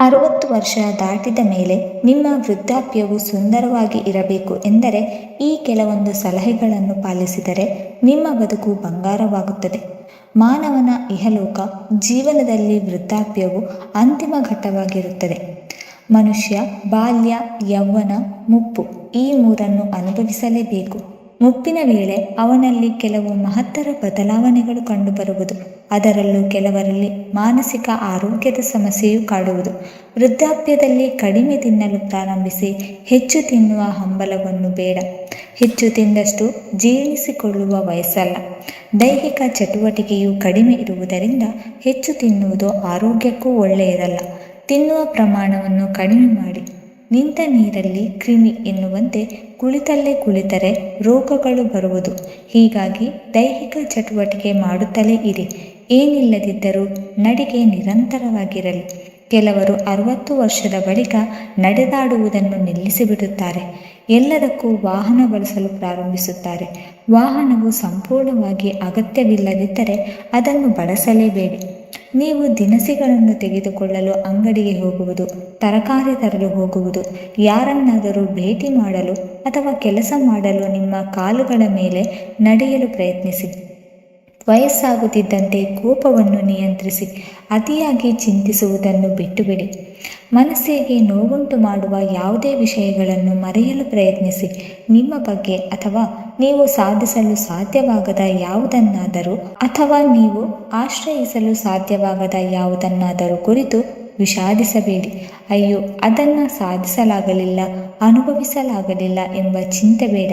ಅರವತ್ತು ವರ್ಷ ದಾಟಿದ ಮೇಲೆ ನಿಮ್ಮ ವೃದ್ಧಾಪ್ಯವು ಸುಂದರವಾಗಿ ಇರಬೇಕು ಎಂದರೆ ಈ ಕೆಲವೊಂದು ಸಲಹೆಗಳನ್ನು ಪಾಲಿಸಿದರೆ ನಿಮ್ಮ ಬದುಕು ಬಂಗಾರವಾಗುತ್ತದೆ. ಮಾನವನ ಇಹಲೋಕ ಜೀವನದಲ್ಲಿ ವೃದ್ಧಾಪ್ಯವು ಅಂತಿಮ ಘಟ್ಟವಾಗಿರುತ್ತದೆ. ಮನುಷ್ಯ, ಬಾಲ್ಯ, ಯೌವನ, ಮುಪ್ಪು ಈ ಮೂರನ್ನು ಅನುಭವಿಸಲೇಬೇಕು. ಮುಪ್ಪಿನ ವೇಳೆ ಅವನಲ್ಲಿ ಕೆಲವು ಮಹತ್ತರ ಬದಲಾವಣೆಗಳು ಕಂಡುಬರುವುದು. ಅದರಲ್ಲೂ ಕೆಲವರಲ್ಲಿ ಮಾನಸಿಕ ಆರೋಗ್ಯದ ಸಮಸ್ಯೆಯೂ ಕಾಡುವುದು. ವೃದ್ಧಾಪ್ಯದಲ್ಲಿ ಕಡಿಮೆ ತಿನ್ನಲು ಪ್ರಾರಂಭಿಸಿ ಹೆಚ್ಚು ತಿನ್ನುವ ಹಂಬಲವನ್ನು ಬೇಡ. ಹೆಚ್ಚು ತಿಂದಷ್ಟು ಜೀರ್ಣಿಸಿಕೊಳ್ಳುವ ವಯಸ್ಸಲ್ಲ. ದೈಹಿಕ ಚಟುವಟಿಕೆಯು ಕಡಿಮೆ ಇರುವುದರಿಂದ ಹೆಚ್ಚು ತಿನ್ನುವುದು ಆರೋಗ್ಯಕ್ಕೂ ಒಳ್ಳೆಯದಲ್ಲ. ತಿನ್ನುವ ಪ್ರಮಾಣವನ್ನು ಕಡಿಮೆ ಮಾಡಿ. ನಿಂತ ನೀರಲ್ಲಿ ಕ್ರಿಮಿ ಎನ್ನುವಂತೆ ಕುಳಿತಲ್ಲೇ ಕುಳಿತರೆ ರೋಗಗಳು ಬರುವುದು. ಹೀಗಾಗಿ ದೈಹಿಕ ಚಟುವಟಿಕೆ ಮಾಡುತ್ತಲೇ ಇರಿ. ಏನಿಲ್ಲದಿದ್ದರೂ ನಡಿಗೆ ನಿರಂತರವಾಗಿರಲಿ. ಕೆಲವರು ಅರವತ್ತು ವರ್ಷದ ಬಳಿಕ ನಡೆದಾಡುವುದನ್ನು ನಿಲ್ಲಿಸಿಬಿಡುತ್ತಾರೆ. ಎಲ್ಲದಕ್ಕೂ ವಾಹನ ಬಳಸಲು ಪ್ರಾರಂಭಿಸುತ್ತಾರೆ. ವಾಹನವು ಸಂಪೂರ್ಣವಾಗಿ ಅಗತ್ಯವಿಲ್ಲದಿದ್ದರೆ ಅದನ್ನು ಬಳಸಲೇಬೇಡಿ. ನೀವು ದಿನಸಿಗಳನ್ನು ತೆಗೆದುಕೊಳ್ಳಲು ಅಂಗಡಿಗೆ ಹೋಗುವುದು, ತರಕಾರಿ ತರಲು ಹೋಗುವುದು, ಯಾರನ್ನಾದರೂ ಭೇಟಿ ಮಾಡಲು ಅಥವಾ ಕೆಲಸ ಮಾಡಲು ನಿಮ್ಮ ಕಾಲುಗಳ ಮೇಲೆ ನಡೆಯಲು ಪ್ರಯತ್ನಿಸಿ. ವಯಸ್ಸಾಗುತ್ತಿದ್ದಂತೆ ಕೋಪವನ್ನು ನಿಯಂತ್ರಿಸಿ ಅತಿಯಾಗಿ ಚಿಂತಿಸುವುದನ್ನು ಬಿಟ್ಟುಬಿಡಿ. ಮನಸ್ಸಿಗೆ ನೋವುಂಟು ಮಾಡುವ ಯಾವುದೇ ವಿಷಯಗಳನ್ನು ಮರೆಯಲು ಪ್ರಯತ್ನಿಸಿ. ನಿಮ್ಮ ಬಗ್ಗೆ ಅಥವಾ ನೀವು ಸಾಧಿಸಲು ಸಾಧ್ಯವಾಗದ ಯಾವುದನ್ನಾದರೂ ಅಥವಾ ನೀವು ಆಶ್ರಯಿಸಲು ಸಾಧ್ಯವಾಗದ ಯಾವುದನ್ನಾದರೂ ಕುರಿತು ವಿಷಾದಿಸಬೇಡಿ. ಅಯ್ಯೋ, ಅದನ್ನು ಸಾಧಿಸಲಾಗಲಿಲ್ಲ, ಅನುಭವಿಸಲಾಗಲಿಲ್ಲ ಎಂಬ ಚಿಂತೆ ಬೇಡ.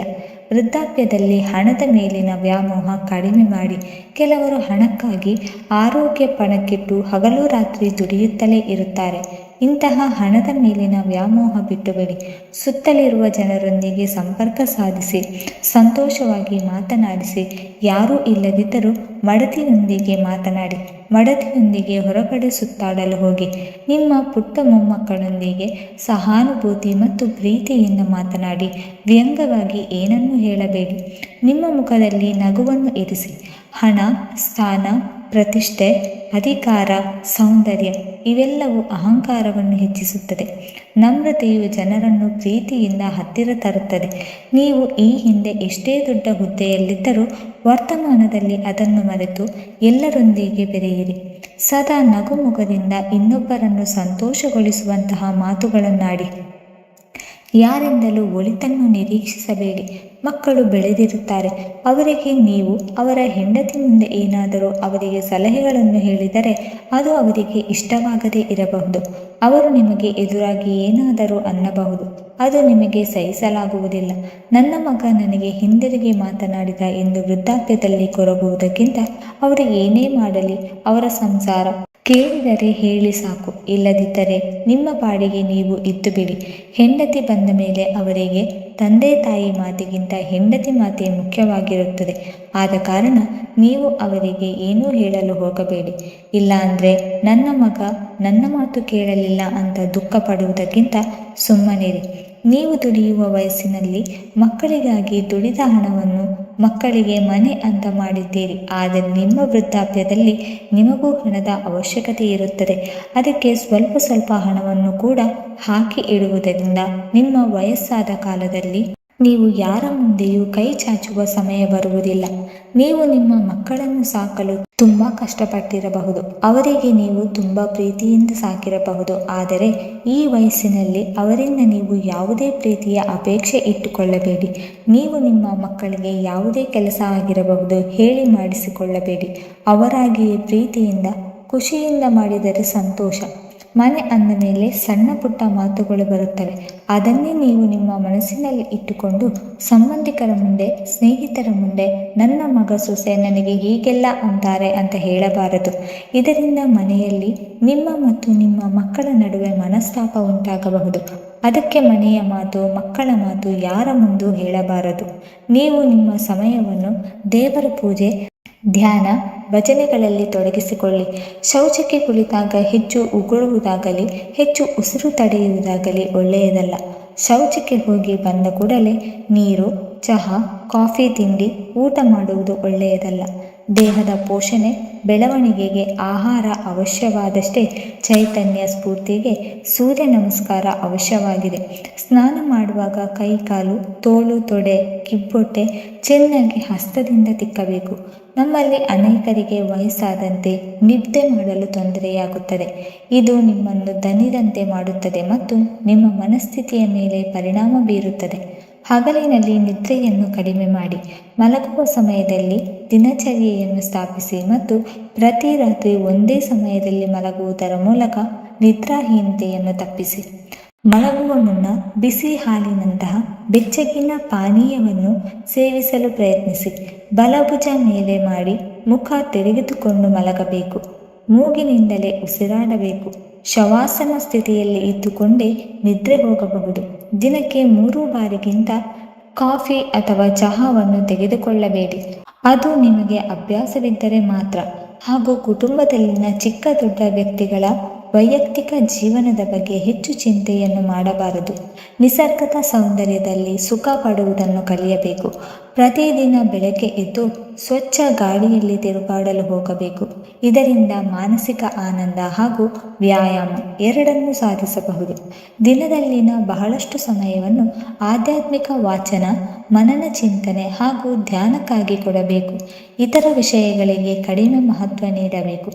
ವೃದ್ಧಾಪ್ಯದಲ್ಲಿ ಹಣದ ಮೇಲಿನ ವ್ಯಾಮೋಹ ಕಡಿಮೆ ಮಾಡಿ ಕೆಲವರು ಹಣಕ್ಕಾಗಿ ಆರೋಗ್ಯ ಪಣಕ್ಕಿಟ್ಟು ಹಗಲು ರಾತ್ರಿ ದುಡಿಯುತ್ತಲೇ ಇರುತ್ತಾರೆ. ಇಂತಹ ಹಣದ ಮೇಲಿನ ವ್ಯಾಮೋಹ ಬಿಟ್ಟುಬಿಡಿ. ಸುತ್ತಲಿರುವ ಜನರೊಂದಿಗೆ ಸಂಪರ್ಕ ಸಾಧಿಸಿ, ಸಂತೋಷವಾಗಿ ಮಾತನಾಡಿಸಿ, ಯಾರೂ ಇಲ್ಲದಿದ್ದರೂ ಮಡತಿಯೊಂದಿಗೆ ಮಾತನಾಡಿ ಮಡತಿಯೊಂದಿಗೆ ಹೊರಗಡೆ ಸುತ್ತಾಡಲು ಹೋಗಿ. ನಿಮ್ಮ ಪುಟ್ಟ ಮೊಮ್ಮಕ್ಕಳೊಂದಿಗೆ ಸಹಾನುಭೂತಿ ಮತ್ತು ಪ್ರೀತಿಯಿಂದ ಮಾತನಾಡಿ ವ್ಯಂಗ್ಯವಾಗಿ ಏನನ್ನೂ ಹೇಳಬೇಡಿ. ನಿಮ್ಮ ಮುಖದಲ್ಲಿ ನಗುವನ್ನು ಇರಿಸಿ. ಹಣ, ಸ್ಥಾನ, ಪ್ರತಿಷ್ಠೆ, ಅಧಿಕಾರ, ಸೌಂದರ್ಯ ಇವೆಲ್ಲವೂ ಅಹಂಕಾರವನ್ನು ಹೆಚ್ಚಿಸುತ್ತದೆ. ನಮ್ರತೆಯು ಜನರನ್ನು ಪ್ರೀತಿಯಿಂದ ಹತ್ತಿರ ತರುತ್ತದೆ. ನೀವು ಈ ಹಿಂದೆ ಎಷ್ಟೇ ದೊಡ್ಡ ಹುದ್ದೆಯಲ್ಲಿದ್ದರೂ ವರ್ತಮಾನದಲ್ಲಿ ಅದನ್ನು ಮರೆತು ಎಲ್ಲರೊಂದಿಗೆ ಬೆರೆಯಿರಿ. ಸದಾ ನಗುಮುಖದಿಂದ ಇನ್ನೊಬ್ಬರನ್ನು ಸಂತೋಷಗೊಳಿಸುವಂತಹ ಮಾತುಗಳನ್ನಾಡಿ. ಯಾರಿಂದಲೂ ಒಳಿತನ್ನು ನಿರೀಕ್ಷಿಸಬೇಡಿ. ಮಕ್ಕಳು ಬೆಳೆದಿರುತ್ತಾರೆ. ಅವರಿಗೆ ನೀವು ಅವರ ಹೆಂಡತಿ ಮುಂದೆ ಏನಾದರೂ ಅವರಿಗೆ ಸಲಹೆಗಳನ್ನು ಹೇಳಿದರೆ ಅದು ಅವರಿಗೆ ಇಷ್ಟವಾಗದೇ ಇರಬಹುದು. ಅವರು ನಿಮಗೆ ಎದುರಾಗಿ ಏನಾದರೂ ಅನ್ನಬಹುದು. ಅದು ನಿಮಗೆ ಸಹಿಸಲಾಗುವುದಿಲ್ಲ. ನನ್ನ ಮಗ ನನಗೆ ಹಿಂದಿರುಗಿ ಮಾತನಾಡಿದ ಎಂದು ವೃದ್ಧಾಪ್ಯದಲ್ಲಿ ಕೊರಗುವುದಕ್ಕಿಂತ ಅವರು ಏನೇ ಮಾಡಲಿ ಅವರ ಸಂಸಾರ ಕೇಳಿದರೆ ಹೇಳಿ ಸಾಕು. ಇಲ್ಲದಿದ್ದರೆ ನಿಮ್ಮ ಪಾಡಿಗೆ ನೀವು ಇದ್ದು ಬಿಡಿ ಹೆಂಡತಿ ಬಂದ ಮೇಲೆ ಅವರಿಗೆ ತಂದೆ ತಾಯಿ ಮಾತಿಗಿಂತ ಹೆಂಡತಿ ಮಾತೇ ಮುಖ್ಯವಾಗಿರುತ್ತದೆ. ಆದ ಕಾರಣ ನೀವು ಅವರಿಗೆ ಏನೂ ಹೇಳಲು ಹೋಗಬೇಡಿ. ಇಲ್ಲ ಅಂದರೆ ನನ್ನ ಮಗ ನನ್ನ ಮಾತು ಕೇಳಲಿಲ್ಲ ಅಂತ ದುಃಖ ಪಡುವುದಕ್ಕಿಂತ ಸುಮ್ಮನಿರಿ. ನೀವು ದುಡಿಯುವ ವಯಸ್ಸಿನಲ್ಲಿ ಮಕ್ಕಳಿಗಾಗಿ ದುಡಿದ ಹಣವನ್ನು ಮಕ್ಕಳಿಗೆ ಮನೆ ಅಂತ ಮಾಡಿದ್ದೀರಿ. ಆದರೆ ನಿಮ್ಮ ವೃದ್ಧಾಪ್ಯದಲ್ಲಿ ನಿಮಗೂ ಹಣದ ಅವಶ್ಯಕತೆ ಇರುತ್ತದೆ. ಅದಕ್ಕೆ ಸ್ವಲ್ಪ ಸ್ವಲ್ಪ ಹಣವನ್ನು ಕೂಡ ಹಾಕಿ ಇಡುವುದರಿಂದ ನಿಮ್ಮ ವಯಸ್ಸಾದ ಕಾಲದಲ್ಲಿ ನೀವು ಯಾರ ಮುಂದೆಯೂ ಕೈ ಚಾಚುವ ಸಮಯ ಬರುವುದಿಲ್ಲ. ನೀವು ನಿಮ್ಮ ಮಕ್ಕಳನ್ನು ಸಾಕಲು ತುಂಬ ಕಷ್ಟಪಟ್ಟಿರಬಹುದು. ಅವರಿಗೆ ನೀವು ತುಂಬ ಪ್ರೀತಿಯಿಂದ ಸಾಕಿರಬಹುದು. ಆದರೆ ಈ ವಯಸ್ಸಿನಲ್ಲಿ ಅವರಿಂದ ನೀವು ಯಾವುದೇ ಪ್ರೀತಿಯ ಅಪೇಕ್ಷೆ ಇಟ್ಟುಕೊಳ್ಳಬೇಡಿ. ನೀವು ನಿಮ್ಮ ಮಕ್ಕಳಿಗೆ ಯಾವುದೇ ಕೆಲಸ ಆಗಿರಬಹುದು ಹೇಳಿ ಮಾಡಿಸಿಕೊಳ್ಳಬೇಡಿ. ಅವರಾಗಿಯೇ ಪ್ರೀತಿಯಿಂದ, ಖುಷಿಯಿಂದ ಮಾಡಿದರೆ ಸಂತೋಷ. ಮನೆ ಅಂದ ಮೇಲೆ ಸಣ್ಣ ಪುಟ್ಟ ಮಾತುಗಳು ಬರುತ್ತವೆ. ಅದನ್ನೇ ನೀವು ನಿಮ್ಮ ಮನಸ್ಸಿನಲ್ಲಿ ಇಟ್ಟುಕೊಂಡು ಸಂಬಂಧಿಕರ ಮುಂದೆ, ಸ್ನೇಹಿತರ ಮುಂದೆ, ನನ್ನ ಮಗ ಸೊಸೆ ನನಗೆ ಹೀಗೆಲ್ಲ ಅಂತಾರೆ ಅಂತ ಹೇಳಬಾರದು. ಇದರಿಂದ ಮನೆಯಲ್ಲಿ ನಿಮ್ಮ ಮತ್ತು ನಿಮ್ಮ ಮಕ್ಕಳ ನಡುವೆ ಮನಸ್ತಾಪ ಉಂಟಾಗಬಹುದು. ಅದಕ್ಕೆ ಮನೆಯ ಮಾತು, ಮಕ್ಕಳ ಮಾತು ಯಾರ ಮುಂದೂ ಹೇಳಬಾರದು. ನೀವು ನಿಮ್ಮ ಸಮಯವನ್ನು ದೇವರ ಪೂಜೆ ಧ್ಯಾನ, ಭಜನೆಗಳಲ್ಲಿ ತೊಡಗಿಸಿಕೊಳ್ಳಿ. ಶೌಚಕ್ಕೆ ಕುಳಿತಾಗ ಹೆಚ್ಚು ಉಗುಳುವುದಾಗಲಿ, ಹೆಚ್ಚು ಉಸಿರು ತಡೆಯುವುದಾಗಲಿ ಒಳ್ಳೆಯದಲ್ಲ. ಶೌಚಕ್ಕೆ ಹೋಗಿ ಬಂದ ಕೂಡಲೇ ನೀರು, ಚಹಾ, ಕಾಫಿ, ತಿಂಡಿ, ಊಟ ಮಾಡುವುದು ಒಳ್ಳೆಯದಲ್ಲ. ದೇಹದ ಪೋಷಣೆ, ಬೆಳವಣಿಗೆಗೆ ಆಹಾರ ಅವಶ್ಯವಾದಷ್ಟೇ ಚೈತನ್ಯ ಸ್ಫೂರ್ತಿಗೆ ಸೂರ್ಯ ನಮಸ್ಕಾರ ಅವಶ್ಯವಾಗಿದೆ. ಸ್ನಾನ ಮಾಡುವಾಗ ಕೈ ಕಾಲು ತೋಳು, ತೊಡೆ, ಕಿಬ್ಬೊಟ್ಟೆ ಚೆನ್ನಾಗಿ ಹಸ್ತದಿಂದ ತಿಕ್ಕಬೇಕು. ನಮ್ಮಲ್ಲಿ ಅನೇಕರಿಗೆ ವಯಸ್ಸಾದಂತೆ ನಿದ್ದೆ ಮಾಡಲು ತೊಂದರೆಯಾಗುತ್ತದೆ. ಇದು ನಿಮ್ಮನ್ನು ದನಿದಂತೆ ಮಾಡುತ್ತದೆ ಮತ್ತು ನಿಮ್ಮ ಮನಸ್ಥಿತಿಯ ಮೇಲೆ ಪರಿಣಾಮ ಬೀರುತ್ತದೆ. ಹಗಲಿನಲ್ಲಿ ನಿದ್ರೆಯನ್ನು ಕಡಿಮೆ ಮಾಡಿ, ಮಲಗುವ ಸಮಯದಲ್ಲಿ ದಿನಚರ್ಯೆಯನ್ನು ಸ್ಥಾಪಿಸಿ ಮತ್ತು ಪ್ರತಿ ರಾತ್ರಿ ಒಂದೇ ಸಮಯದಲ್ಲಿ ಮಲಗುವುದರ ಮೂಲಕ ನಿದ್ರಾಹೀನತೆಯನ್ನು ತಪ್ಪಿಸಿ. ಮಲಗುವ ಮುನ್ನ ಬಿಸಿ ಹಾಲಿನಂತಹ ಬೆಚ್ಚಗಿನ ಪಾನೀಯವನ್ನು ಸೇವಿಸಲು ಪ್ರಯತ್ನಿಸಿ. ಬಲಭುಜ ಮೇಲೆ ಮಾಡಿ ಮುಖ ತೆರೆದುಕೊಂಡು ಮಲಗಬೇಕು. ಮೂಗಿನಿಂದಲೇ ಉಸಿರಾಡಬೇಕು. ಶವಾಸನ ಸ್ಥಿತಿಯಲ್ಲಿ ಇದ್ದುಕೊಂಡೇ ನಿದ್ರೆ ಹೋಗಬಹುದು. ದಿನಕ್ಕೆ ಮೂರು ಬಾರಿಗಿಂತ ಕಾಫಿ ಅಥವಾ ಚಹಾವನ್ನು ತೆಗೆದುಕೊಳ್ಳಬೇಡಿ. ಅದು ನಿಮಗೆ ಅಭ್ಯಾಸವಿದ್ದರೆ ಮಾತ್ರ. ಹಾಗೂ ಕುಟುಂಬದಲ್ಲಿನ ಚಿಕ್ಕ ದೊಡ್ಡ ವ್ಯಕ್ತಿಗಳ ವೈಯಕ್ತಿಕ ಜೀವನದ ಬಗ್ಗೆ ಹೆಚ್ಚು ಚಿಂತೆಯನ್ನು ಮಾಡಬಾರದು. ನಿಸರ್ಗದ ಸೌಂದರ್ಯದಲ್ಲಿ ಸುಖ ಪಡುವುದನ್ನು ಕಲಿಯಬೇಕು. ಪ್ರತಿದಿನ ಬೆಳಗ್ಗೆ ಎದ್ದು ಸ್ವಚ್ಛ ಗಾಳಿಯಲ್ಲಿ ತಿರುಗಾಡಲು ಹೋಗಬೇಕು. ಇದರಿಂದ ಮಾನಸಿಕ ಆನಂದ ಹಾಗೂ ವ್ಯಾಯಾಮ ಎರಡನ್ನೂ ಸಾಧಿಸಬಹುದು. ದಿನದಲ್ಲಿನ ಬಹಳಷ್ಟು ಸಮಯವನ್ನು ಆಧ್ಯಾತ್ಮಿಕ ವಾಚನ, ಮನನ ಚಿಂತನೆ ಹಾಗೂ ಧ್ಯಾನಕ್ಕಾಗಿ ಕೊಡಬೇಕು. ಇತರ ವಿಷಯಗಳಿಗೆ ಕಡಿಮೆ ಮಹತ್ವ ನೀಡಬೇಕು.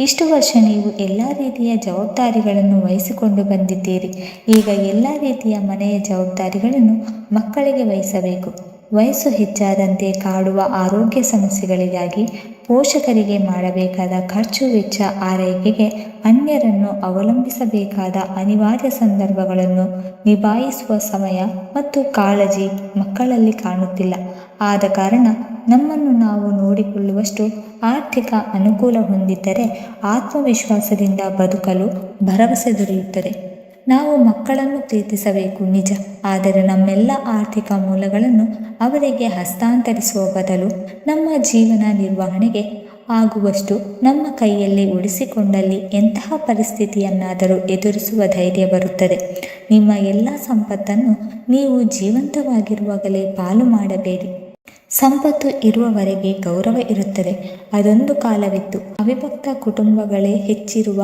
ಇಷ್ಟು ವರ್ಷ ನೀವು ಎಲ್ಲ ರೀತಿಯ ಜವಾಬ್ದಾರಿಗಳನ್ನು ವಹಿಸಿಕೊಂಡು ಬಂದಿದ್ದೀರಿ. ಈಗ ಎಲ್ಲ ರೀತಿಯ ಮನೆಯ ಜವಾಬ್ದಾರಿಗಳನ್ನು ಮಕ್ಕಳಿಗೆ ವಹಿಸಬೇಕು. ವಯಸ್ಸು ಹೆಚ್ಚಾದಂತೆ ಕಾಡುವ ಆರೋಗ್ಯ ಸಮಸ್ಯೆಗಳಿಗಾಗಿ ಪೋಷಕರಿಗೆ ಮಾಡಬೇಕಾದ ಖರ್ಚು ವೆಚ್ಚ ಆರೈಕೆಗೆ ಅನ್ಯರನ್ನು ಅವಲಂಬಿಸಬೇಕಾದ ಅನಿವಾರ್ಯ ಸಂದರ್ಭಗಳನ್ನು ನಿಭಾಯಿಸುವ ಸಮಯ ಮತ್ತು ಕಾಳಜಿ ಮಕ್ಕಳಲ್ಲಿ ಕಾಣುತ್ತಿಲ್ಲ. ಆದ ಕಾರಣ ನಮ್ಮನ್ನು ನಾವು ನೋಡಿಕೊಳ್ಳುವಷ್ಟು ಆರ್ಥಿಕ ಅನುಕೂಲ ಹೊಂದಿದ್ದರೆ ಆತ್ಮವಿಶ್ವಾಸದಿಂದ ಬದುಕಲು ಭರವಸೆ ದೊರೆಯುತ್ತದೆ. ನಾವು ಮಕ್ಕಳನ್ನು ಪ್ರೀತಿಸಬೇಕು, ನಿಜ. ಆದರೆ ನಮ್ಮೆಲ್ಲ ಆರ್ಥಿಕ ಮೂಲಗಳನ್ನು ಅವರಿಗೆ ಹಸ್ತಾಂತರಿಸುವ ಬದಲು ನಮ್ಮ ಜೀವನ ನಿರ್ವಹಣೆಗೆ ಆಗುವಷ್ಟು ನಮ್ಮ ಕೈಯಲ್ಲಿ ಉಳಿಸಿಕೊಂಡಲ್ಲಿ ಎಂತಹ ಪರಿಸ್ಥಿತಿಯನ್ನಾದರೂ ಎದುರಿಸುವ ಧೈರ್ಯ ಬರುತ್ತದೆ. ನಿಮ್ಮ ಎಲ್ಲ ಸಂಪತ್ತನ್ನು ನೀವು ಜೀವಂತವಾಗಿರುವಾಗಲೇ ಪಾಲು ಮಾಡಬೇಡಿ. ಸಂಪತ್ತು ಇರುವವರೆಗೆ ಗೌರವ ಇರುತ್ತದೆ. ಅದೊಂದು ಕಾಲವಿತ್ತು. ಅವಿಭಕ್ತ ಕುಟುಂಬಗಳೇ ಹೆಚ್ಚಿರುವ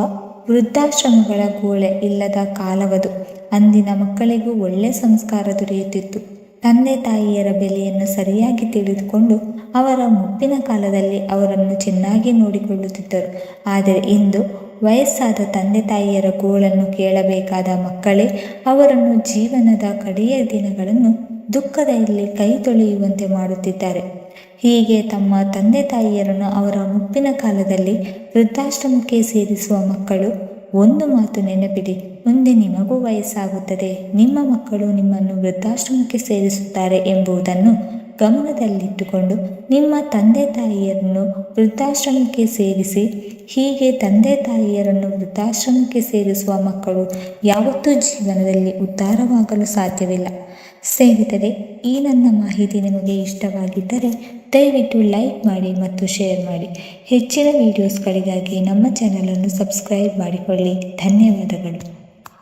ವೃದ್ಧಾಶ್ರಮಗಳ ಗೋಳೆ ಇಲ್ಲದ ಕಾಲವದು. ಅಂದಿನ ಮಕ್ಕಳಿಗೂ ಒಳ್ಳೆ ಸಂಸ್ಕಾರ ದೊರೆಯುತ್ತಿತ್ತು. ತಂದೆ ತಾಯಿಯರ ಬೆಲೆಯನ್ನು ಸರಿಯಾಗಿ ತಿಳಿದುಕೊಂಡು ಅವರ ಮುಪ್ಪಿನ ಕಾಲದಲ್ಲಿ ಅವರನ್ನು ಚೆನ್ನಾಗಿ ನೋಡಿಕೊಳ್ಳುತ್ತಿದ್ದರು. ಆದರೆ ಇಂದು ವಯಸ್ಸಾದ ತಂದೆ ತಾಯಿಯರ ಗೋಳನ್ನು ಕೇಳಬೇಕಾದ ಮಕ್ಕಳೇ ಅವರನ್ನು ಜೀವನದ ಕಡೆಯ ದಿನಗಳನ್ನು ದುಃಖದಲ್ಲಿ ಕೈ ತೊಳೆಯುವಂತೆ ಮಾಡುತ್ತಿದ್ದಾರೆ. ಹೀಗೆ ತಮ್ಮ ತಂದೆ ತಾಯಿಯರನ್ನು ಅವರ ಮುಪ್ಪಿನ ಕಾಲದಲ್ಲಿ ವೃದ್ಧಾಶ್ರಮಕ್ಕೆ ಸೇರಿಸುವ ಮಕ್ಕಳು, ಒಂದು ಮಾತು ನೆನಪಿಡಿ, ಮುಂದೆ ನಿಮಗೂ ವಯಸ್ಸಾಗುತ್ತದೆ. ನಿಮ್ಮ ಮಕ್ಕಳು ನಿಮ್ಮನ್ನು ವೃದ್ಧಾಶ್ರಮಕ್ಕೆ ಸೇರಿಸುತ್ತಾರೆ ಎಂಬುದನ್ನು ಗಮನದಲ್ಲಿಟ್ಟುಕೊಂಡು ನಿಮ್ಮ ತಂದೆ ತಾಯಿಯರನ್ನು ವೃದ್ಧಾಶ್ರಮಕ್ಕೆ ಸೇರಿಸಿ, ಹೀಗೆ ತಂದೆ ತಾಯಿಯರನ್ನು ವೃದ್ಧಾಶ್ರಮಕ್ಕೆ ಸೇರಿಸುವ ಮಕ್ಕಳು ಯಾವತ್ತೂ ಜೀವನದಲ್ಲಿ ಉದ್ಧಾರವಾಗಲು ಸಾಧ್ಯವಿಲ್ಲ. ಸ್ನೇಹಿತರೆ ಈ ನನ್ನ ಮಾಹಿತಿ ನಿಮಗೆ ಇಷ್ಟವಾಗಿದ್ದರೆ ದಯವಿಟ್ಟು ಲೈಕ್ ಮಾಡಿ ಮತ್ತು ಶೇರ್ ಮಾಡಿ. ಹೆಚ್ಚಿನ ವೀಡಿಯೋಸ್ಗಳಿಗಾಗಿ ನಮ್ಮ ಚಾನಲನ್ನು ಸಬ್ಸ್ಕ್ರೈಬ್ ಮಾಡಿಕೊಳ್ಳಿ. ಧನ್ಯವಾದಗಳು.